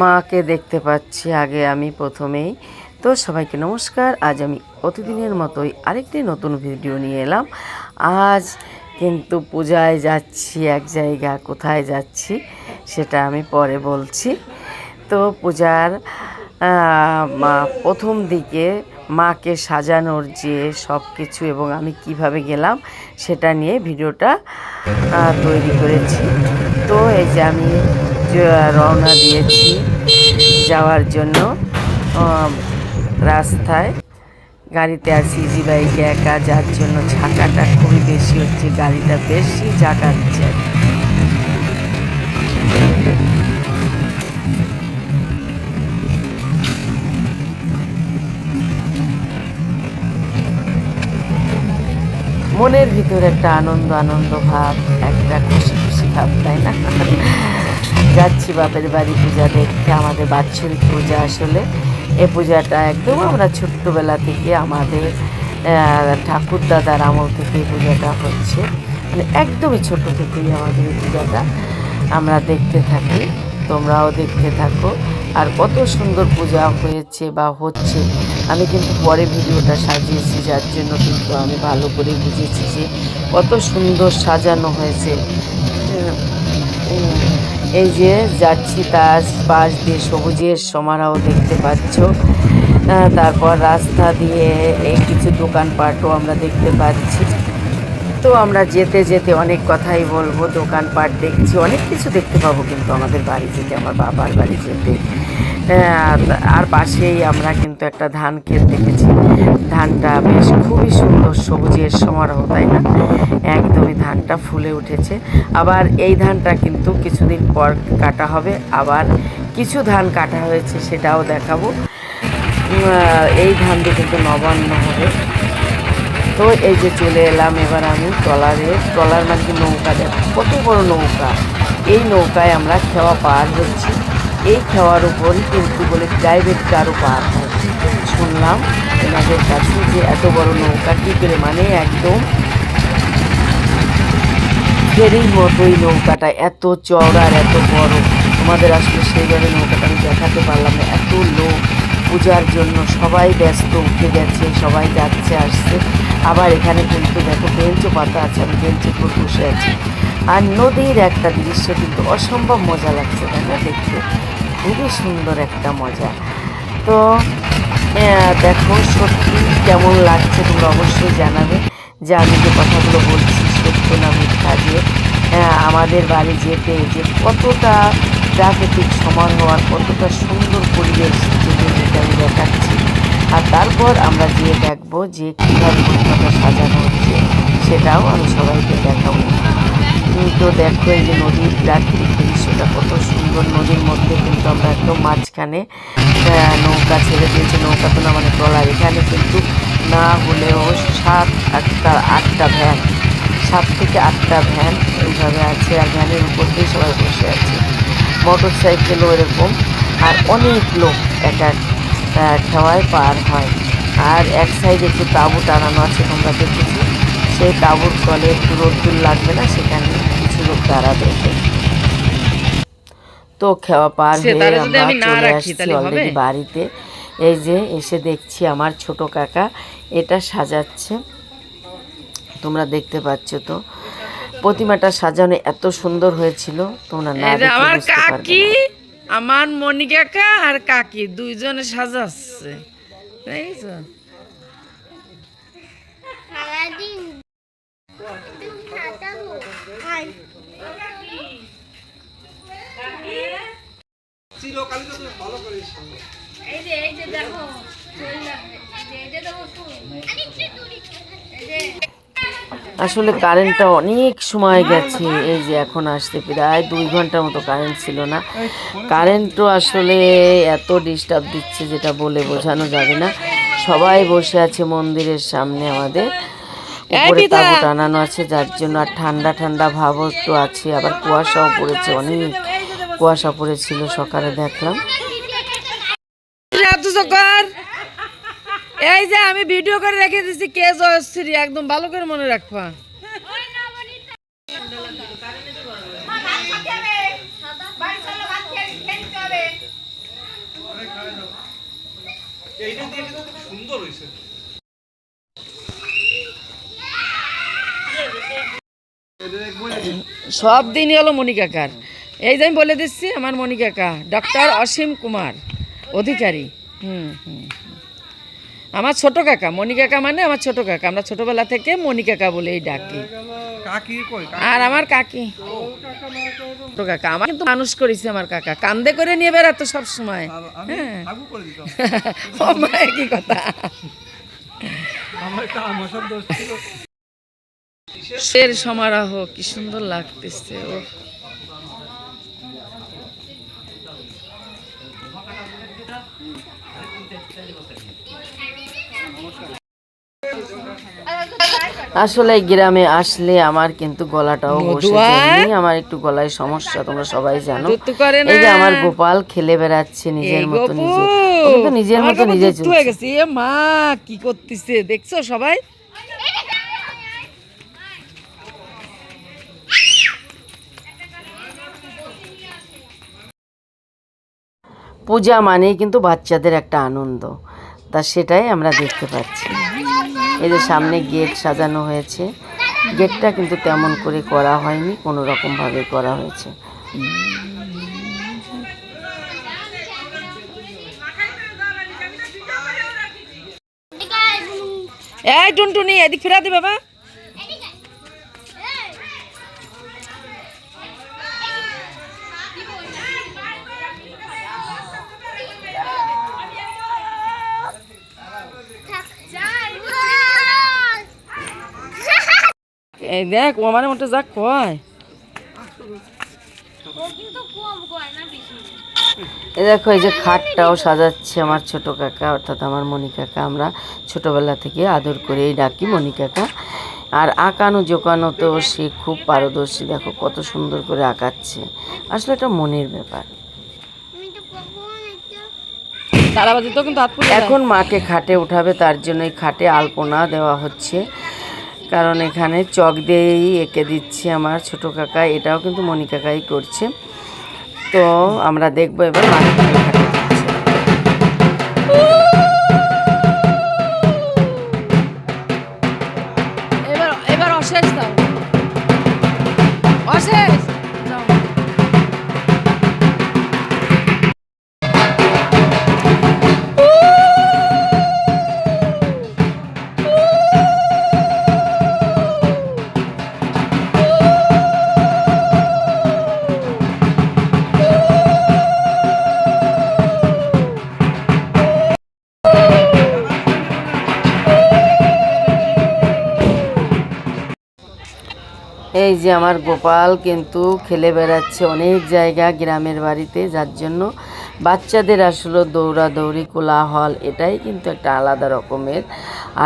মাকে দেখতে পাচ্ছি আগে আমি প্রথমেই। তো সবাইকে নমস্কার, আজ আমি প্রতিদিনের মতোই আরেকটি নতুন ভিডিও নিয়ে এলাম। আজ কিন্তু পূজায় যাচ্ছি, এক জায়গা কোথায় যাচ্ছি সেটা আমি পরে বলছি। তো পূজার প্রথম দিকে মাকে সাজানোর যে সব কিছু এবং আমি কীভাবে গেলাম সেটা নিয়ে ভিডিওটা তৈরি করেছি। তো এই যে আমি রওনা দিয়েছি যাওয়ার জন্য রাস্তায়। গাড়িতে আর সিজি বাইকে একা, যার জন্য ঝাঁকাটা খুবই বেশি হচ্ছে, গাড়িটা বেশি ঝাঁকাচ্ছে। মনের ভিতরে একটা আনন্দ আনন্দ ভাব, একটা খুশি খুশি ভাব, তাই না? যাচ্ছি বাপের বাড়ি পূজা দেখতে, আমাদের বাৎসরিক পূজা আসলে। এ পূজাটা একদম আমরা ছোট্টবেলা থেকে আমাদের ঠাকুর দাদার আমল থেকে পূজাটা হচ্ছে। মানে একদমই ছোট থেকেই আমাদের এই পূজাটা আমরা দেখতে থাকি, তোমরাও দেখতে থাকো। আর কত সুন্দর পূজা হয়েছে বা হচ্ছে, আমি কিন্তু পরে ভিডিওটা সাজিয়েছি, যার জন্য কিন্তু আমি ভালো করে বুঝেছি যে কত সুন্দর সাজানো হয়েছে। এই যে যাচ্ছি তার পাশ দিয়ে সবুজের সমারোহ দেখতে পাচ্ছ। তারপর রাস্তা দিয়ে এই কিছু দোকানপাটও আমরা দেখতে পাচ্ছি। তো আমরা যেতে যেতে অনেক কথাই বলব, দোকানপাট দেখছি, অনেক কিছু দেখতে পাবো কিন্তু আমাদের বাড়ি যেতে আমার বাবার বাড়ি যেতে। আর পাশেই আমরা কিন্তু একটা ধান ক্ষেত দেখেছি। ধানটা বেশ খুবই সুন্দর সবুজের সমারোহ, তাই না? একদমই ধানটা ফুলে উঠেছে। আবার এই ধানটা কিন্তু কিছুদিন পর কাটা হবে। আবার কিছু ধান কাটা হয়েছে সেটাও দেখাবো। এই ধান দিয়ে কিন্তু নবান্ন হবে। তো এই যে চলে এলাম এবার আমি ট্রলারে। ট্রলার মানে নৌকা দেখো, কত বড় নৌকা। এই নৌকায় আমরা খেওয়া পার হচ্ছি। এই খেওয়ার উপরই কিন্তু বলে প্রাইভেট কারও পার হয় শুনলাম এনাদের কাছে যে এত বড় নৌকা করে মানে একদম ফেরির মতোই নৌকাটা, এত চওড়া আর এত বড়। তোমাদের আসলে সেইভাবে নৌকাটা আমি দেখাতে পারলাম না। এত লোক, পূজার জন্য সবাই ব্যস্ত, উঠে গেছে, সবাই যাচ্ছে, আসছে। আবার এখানে কিন্তু দেখো বেঞ্চও পাতা আছে, আমি বেঞ্চের উপর বসে আছি। আর নদীর একটা দৃশ্য কিন্তু অসম্ভব মজা লাগছে তাই না দেখতে। খুবই সুন্দর একটা মজা। তো দেখো সত্যি কেমন লাগছে তোমরা অবশ্যই জানাবে। যে আমি যে কথাগুলো বলছি সত্য না মিথ্যা যে আমাদের বাড়ি যেতে যে কতটা প্রাকৃতিক সমান হওয়ার কতটা সুন্দর পরিবেশ যেটা আমি দেখাচ্ছি। আর তারপর আমরা গিয়ে দেখব যে কীভাবে প্রতিমাটা সাজানো হচ্ছে, সেটাও আমি সবাইকে দেখাবো। উম, তো দেখো এই যে নদীর প্রাকৃতিক দৃশ্যটা কত সুন্দর নদীর মধ্যে কিন্তু আমরা একদম মাঝখানে নৌকা ছেড়ে দিয়েছে নৌকা তো না মানে ট্রলার। এখানে কিন্তু না হলেও সাত আটটা আটটা ভ্যান সাত থেকে আটটা ভ্যান এইভাবে আছে আর ভ্যানের উপর দিয়ে সবাই বসে আছে। মোটর সাইকেলও এরকম আর অনেক লোক এক এক খেওয়ায় পার হয়। আর এক সাইডে একটু তাঁবু টানানো আছে তোমরা দেখেছি? সেই তাঁবুর তলে একটু রোদ্দুর লাগবে না সেখানে কিছু লোক দাঁড়াবে তো খেওয়া পার হয়ে আমরা চলে আসছি অলরেডি বাড়িতে। এই যে এসে দেখছি আমার ছোট কাকা এটা সাজাচ্ছে। তোমরা দেখতে পাচ্ছ তো। প্রতিমাটা সাজানো এত সুন্দর হয়েছিল তোমরা না আমার কাকি আমার মনি কাকা আর কাকি দুইজনে সাজাচ্ছে। দেখছ সারাদিন আসলে কারেন্টটা অনেক সময় গেছে, এই যে এখন আসতে প্রায় দুই ঘণ্টার মতো কারেন্ট ছিল না। কারেন্টও আসলে এত ডিস্টার্ব দিচ্ছে যেটা বলে বোঝানো যাবে না। সবাই বসে আছে মন্দিরের সামনে আমাদের। উপরে তাবু টানানো আছে যার জন্য আর ঠান্ডা ঠান্ডা ভাবও একটু আছে। আবার কুয়াশাও পড়েছে অনেক কুয়াশা পড়েছিল সকালে দেখলাম। এই যে আমি ভিডিও করে রেখে দিছি কে জয়শ্রী একদম ভালো করে মনে রাখবা। এইটা সুন্দর হয়েছে। সব দিনই হলো মণিকাকার এই যে আমি বলে দিচ্ছি আমার মণিকাকা ডক্টর অসীম কুমার অধিকারী। হুম হুম। আমার ছোট কাকা মণিকাকা মানে আমার ছোট কাকা। আমরা ছোটবেলা থেকে মণিকাকা বলেই ডাকি। আর আমার কাকি। ছোট কাকা আমার কিন্তু মানুষ করেছে আমার কাকা। কান্দে করে নিয়ে বেড়াতো সব সময়। হ্যাঁ। একই কথা। আমার একটা আমাশার দোষ ছিল। শের সমারোহ কি সুন্দর লাগতেছে ও আসলে গ্রামে আসলে আমার কিন্তু গলাটাও বসে আমার একটু গলায় সমস্যা তোমরা সবাই জানো। এই যে আমার গোপাল খেলে বেড়াচ্ছে নিজের মতো নিজে। নিজের মতো নিজে এ মা কি করতেছে? দেখছ সবাই? পূজা মানেই কিন্তু বাচ্চাদের একটা আনন্দ। তা সেটাই আমরা দেখতে পাচ্ছি। এই যে সামনে গেট সাজানো হয়েছে। গেটটা কিন্তু তেমন করে করা হয়নি, কোনো রকমভাবে করা হয়েছে। এই টুনটুনি, এদিক ফিরা দি বাবা। এই দেখ ও আমার মতো যা কয়। এ দেখো এই যে খাটটাও সাজাচ্ছে আমার ছোট কাকা অর্থাৎ আমার মণি কাকা। আমরা ছোটবেলা থেকে আদর করেই ডাকি মণি কাকা। আর আঁকানো জোকানো তো সে খুব পারদর্শী দেখো কত সুন্দর করে আঁকাচ্ছে। আসলে এটা মনের ব্যাপার। এখন মাকে খাটে উঠাবে তার জন্য এই খাটে আলপনা দেওয়া হচ্ছে। কারণ এখানে চক দিয়েই এঁকে দিচ্ছি আমার ছোট কাকা, এটাও কিন্তু মণি কাকাই করছে। তো আমরা দেখব এবার মাকে এই যে আমার গোপাল কিন্তু খেলে বেড়াচ্ছে অনেক জায়গা গ্রামের বাড়িতে, যার জন্য বাচ্চাদের আসলে দৌড়াদৌড়ি, কোলাহল, এটাই কিন্তু একটা আলাদা রকমের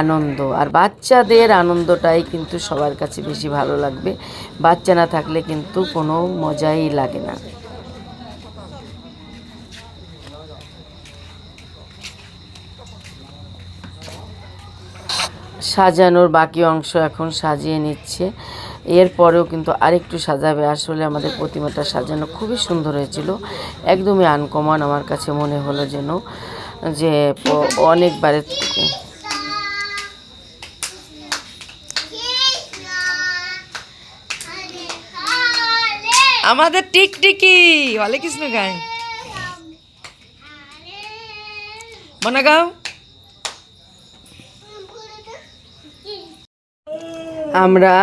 আনন্দ। আর বাচ্চাদের আনন্দটাই কিন্তু সবার কাছে বেশি ভালো লাগবে। বাচ্চা না থাকলে কিন্তু কোনো মজাই লাগে না। সাজানোর বাকি অংশ এখন সাজিয়ে নিচ্ছে। এরপরেও কিন্তু আরেকটু সাজাবে। আসলে আমাদের প্রতিমাটা সাজানো খুবই সুন্দর হয়েছিল। একদমই আনকমন আমার কাছে মনে হলো যেন যে অনেকবারের থেকে। আমাদের টিকটিকি হলে কৃষ্ণ গায়। মনে গাও। আমরা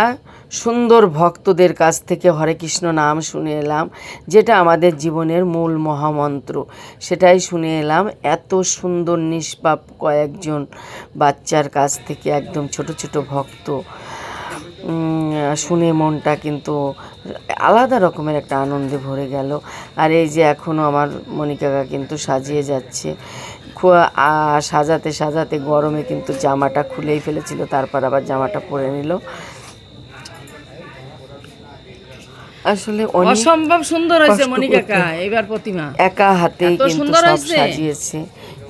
সুন্দর ভক্তদের কাছ থেকে হরে কৃষ্ণ নাম শুনে এলাম, যেটা আমাদের জীবনের মূল মহামন্ত্র। সেটাই শুনে এলাম, এত সুন্দর নিষ্পাপ কয়েকজন বাচ্চার কাছ থেকে একদম ছোট ছোট ভক্ত শুনে মনটা কিন্তু আলাদা রকমের একটা আনন্দে ভরে গেল। আর এই যে এখনও আমার মনিকাকা কিন্তু সাজিয়ে যাচ্ছে সাজাতে সাজাতে গরমে কিন্তু জামাটা খুলেই ফেলেছিল, তারপর আবার জামাটা পরে নিল। আসলে অসম্ভব সুন্দর হয়েছে কষ্ট মনি এবার প্রতিমা। একা হাতেই কিন্তু সুন্দর সব সাজিয়েছে।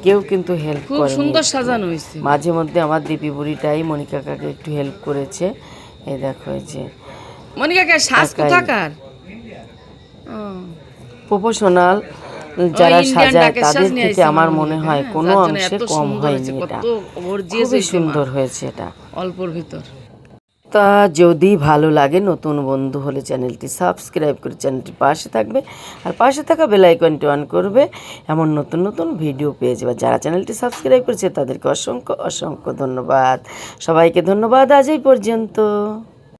কেউ কিন্তু হেল্প খুব সুন্দর সাজানো হয়েছে। মাঝে মধ্যে আমার দীপি বুড়িটাই মনিকাকাকে একটু হেল্প করেছে। এই দেখো এই যে। মনি কাকা শ্বাস কোথাকার প্রফেশনাল যারা সাজায় তাদের থেকে আমার মনে হয় হ্যাঁ, কোনো অংশে কম হয়নি হয়েছে, এটা। খুবই সুন্দর হয়েছে এটা। অল্পর ভিতর। তা যদি ভালো লাগে নতুন বন্ধু হলে চ্যানেলটি সাবস্ক্রাইব করে চ্যানেলটি পাশে থাকবে আর পাশে থাকা বেল আইকনটি অন করবে এমন নতুন নতুন ভিডিও পেয়ে যাবে। যারা চ্যানেলটি সাবস্ক্রাইব করেছে তাদেরকে অসংখ্য অসংখ্য ধন্যবাদ। সবাইকে ধন্যবাদ আজ এই পর্যন্ত।